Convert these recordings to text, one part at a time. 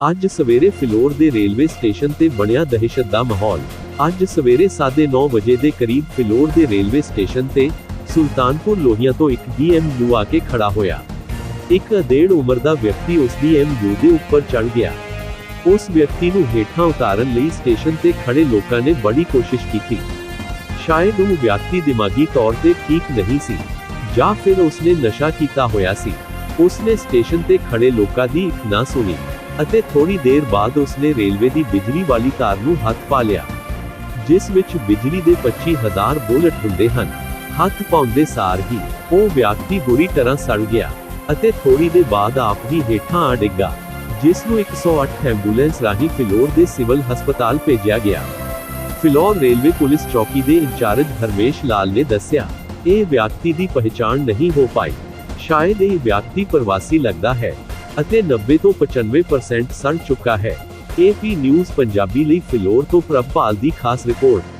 ਅੱਜ ਸਵੇਰੇ ਫਿਲੌਰ ਦੇ ਰੇਲਵੇ ਸਟੇਸ਼ਨ ਤੇ ਬਣਿਆ ਦਹਿਸ਼ਤ ਦਾ ਮਾਹੌਲ। ਅੱਜ ਸਵੇਰੇ 9:30 ਵਜੇ ਦੇ ਕਰੀਬ ਫਿਲੌਰ ਦੇ ਰੇਲਵੇ ਸਟੇਸ਼ਨ ਤੇ ਸੁਲਤਾਨਪੁਰ ਲੋਹੀਆਂ ਤੋਂ ਇੱਕ BMU ਆ ਕੇ ਖੜਾ ਹੋਇਆ। ਇੱਕ ਅਧੇੜ ਉਮਰ ਦਾ ਵਿਅਕਤੀ ਉਸ BMU ਦੇ ਉੱਪਰ ਚੜ ਗਿਆ। ਉਸ ਵਿਅਕਤੀ ਨੂੰ ਹੇਠਾਂ ਉਤਾਰਨ ਲਈ ਸਟੇਸ਼ਨ ਤੇ ਖੜੇ ਲੋਕਾਂ ਨੇ ਬੜੀ ਕੋਸ਼ਿਸ਼ ਕੀਤੀ। ਸ਼ਾਇਦ ਉਹ ਵਿਅਕਤੀ ਦਿਮਾਗੀ ਤੌਰ ਤੇ ਠੀਕ ਨਹੀਂ ਸੀ, ਜਾਂ ਫਿਰ ਉਸਨੇ ਨਸ਼ਾ ਕੀਤਾ ਹੋਇਆ ਸੀ। ਉਸਨੇ ਸਟੇਸ਼ਨ ਤੇ ਖੜੇ ਲੋਕਾਂ ਦੀ ਇੱਕ ਨਾ ਸੁਣੀ। ਅਤੇ ਥੋੜੀ ਦੇਰ ਬਾਅਦ ਉਸਨੇ ਰੇਲਵੇ ਦੀ ਬਿਜਲੀ ਵਾਲੀ ਤਾਰ ਨੂੰ ਹੱਥ ਪਾ ਲਿਆ, ਜਿਸ ਵਿੱਚ ਬਿਜਲੀ ਦੇ 25000 ਬੁਲਟ ਹੁੰਦੇ ਹਨ। ਹੱਥ ਪਾਉਂਦੇ ਸਾਰ ਹੀ ਉਹ ਵਿਅਕਤੀ ਬੁਰੀ ਤਰ੍ਹਾਂ ਸੜ ਗਿਆ ਅਤੇ ਥੋੜੀ ਦੇ ਬਾਅਦ ਆਪ ਹੀ ਹੇਠਾਂ ਆ ਡਿੱਗਾ, ਜਿਸ ਨੂੰ 108 ਐਂਬੂਲੈਂਸ ਰਾਹੀਂ ਫਿਲੌਰ ਦੇ ਸਿਵਲ ਹਸਪਤਾਲ ਭੇਜਿਆ ਗਿਆ। ਫਿਲੌਰ ਰੇਲਵੇ ਪੁਲਿਸ ਚੌਕੀ ਦੇ ਇੰਚਾਰਜ ਹਰਮੇਸ਼ ਲਾਲ ਨੇ ਦੱਸਿਆ, ਇਹ ਵਿਅਕਤੀ ਦੀ ਪਹਿਚਾਣ ਨਹੀਂ ਹੋ ਪਾਈ। ਸ਼ਾਇਦ ਇਹ ਵਿਅਕਤੀ ਪ੍ਰਵਾਸੀ ਲੱਗਦਾ ਹੈ। ਅਤੇ 90 ਤੋਂ 95% ਸੜ ਚੁੱਕਾ ਹੈ। ਏਪੀ ਨਿਊਜ਼ ਪੰਜਾਬੀ ਲਈ ਫਿਲੌਰ ਤੋਂ ਪ੍ਰਭਪਾਲ ਦੀ ਖਾਸ ਰਿਪੋਰਟ।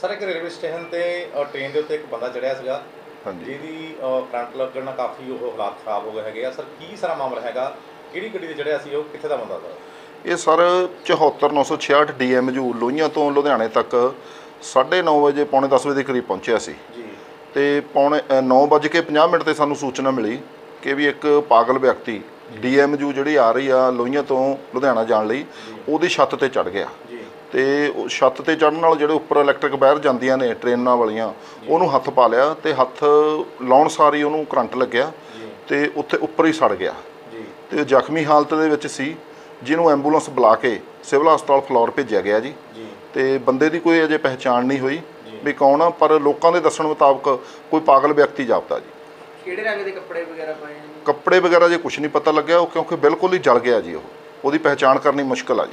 ਸਰ ਇੱਕ ਰੇਲਵੇ ਸਟੇਸ਼ਨ ਤੇ ਅ, ਟ੍ਰੇਨ ਦੇ ਉੱਤੇ ਇੱਕ ਬੰਦਾ ਚੜਿਆ ਸੀਗਾ। ਹਾਂਜੀ। ਜਿਹਦੀ ਅ, ਲੱਗਣ ਨਾਲ ਕਾਫੀ ਉਹ ਹਾਲਾਤ ਖਰਾਬ ਹੋ ਗਏ ਹੈਗੇ ਆ। ਸਰ ਕੀ ਸਾਰਾ ਮਾਮਲਾ ਹੈਗਾ? ਕਿਹੜੀ ਗੱਡੀ ਤੇ ਚੜਿਆ ਸੀ ਉਹ? ਕਿੱਥੇ ਦਾ ਬੰਦਾ ਸਰ ਇਹ ਸਰ 74966 ਡੀਐਮਯੂ ਲੋਹੀਆਂ ਤੋਂ ਲੁਧਿਆਣੇ ਤੱਕ 9:30 ਵਜੇ ਪੌਣੇ 10 ਵਜੇ ਦੇ ਕਰੀਬ ਪਹੁੰਚਿਆ ਸੀ। ਜੀ। ਤੇ ਪੌਣੇ 9:50 ਮਿੰਟ ਤੇ ਸਾਨੂੰ ਸੂਚਨਾ ਮਿਲੀ ਕਿ ਵੀ ਇੱਕ ਪਾਗਲ ਵਿਅਕਤੀ ਡੀਐਮਯੂ ਜਿਹੜੀ ਆ ਰਹੀ ਆ ਲੋਹੀਆਂ ਤੋਂ ਲੁਧਿਆਣਾ ਜਾਣ ਲਈ ਉਹਦੀ ਛੱਤ ਤੇ ਚੜ ਗਿਆ। ਜੀ। ਤੇ ਉਹ ਛੱਤ ਤੇ ਚੜਨ ਨਾਲ ਜਿਹੜੇ ਉੱਪਰ ਇਲੈਕਟ੍ਰਿਕ ਵਾਇਰ ਜਾਂਦੀਆਂ ਨੇ ਟ੍ਰੇਨਾਂ ਵਾਲੀਆਂ ਉਹਨੂੰ ਹੱਥ ਪਾ ਲਿਆ ਤੇ ਹੱਥ ਲਾਉਣ ਸਾਰੀ ਉਹਨੂੰ ਕਰੰਟ ਲੱਗਿਆ ਤੇ ਉੱਥੇ ਉੱਪਰ ਹੀ ਸੜ ਗਿਆ। ਤੇ ਜ਼ਖਮੀ ਹਾਲਤ ਦੇ ਵਿੱਚ ਸੀ ਜਿਹਨੂੰ ਐਂਬੂਲੈਂਸ ਬੁਲਾ ਕੇ ਸਿਵਲ ਹਸਪਤਾਲ ਫਲੋਰ ਭੇਜਿਆ ਗਿਆ ਜੀ। ਤੇ ਬੰਦੇ ਦੀ ਕੋਈ ਅਜੇ ਪਹਿਚਾਣ ਨਹੀਂ ਹੋਈ ਵੀ ਕੌਣ ਆ ਪਰ ਲੋਕਾਂ ਦੇ ਦੱਸਣ ਮੁਤਾਬਕ ਕੋਈ ਪਾਗਲ ਵਿਅਕਤੀ ਜਾਪਦਾ ਜੀ। ਕਿਹੜੇ ਰੰਗ ਦੇ ਕੱਪੜੇ ਵਗੈਰਾ ਪਾਏ ਨੇ? ਕੱਪੜੇ ਵਗੈਰਾ ਜੇ ਕੁਝ ਨਹੀਂ ਪਤਾ ਲੱਗਿਆ ਉਹ ਕਿਉਂਕਿ ਬਿਲਕੁਲ ਹੀ ਜਲ ਗਿਆ ਜੀ ਉਹ। ਉਹਦੀ ਪਹਿਚਾਣ ਕਰਨੀ ਮੁਸ਼ਕਲ ਆ ਜੀ।